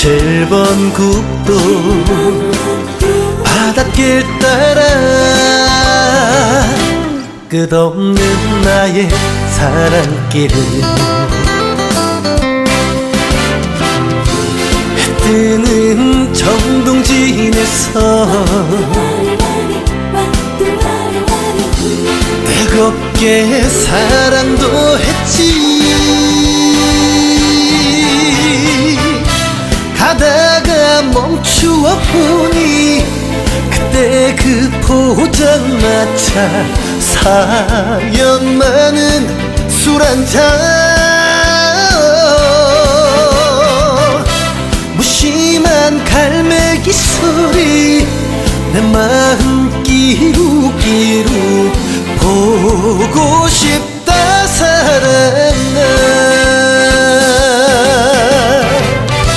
7번 국도 바닷길 따라 끝없는 나의 사랑길을 해 뜨는 정동진에서 뜨겁게 사랑 가다가 멈추어 보니. 그때 그 포장마차 사연 많은 술 한잔. 무심한 갈매기 소리 내 마음 끼룩끼룩 보고 사랑아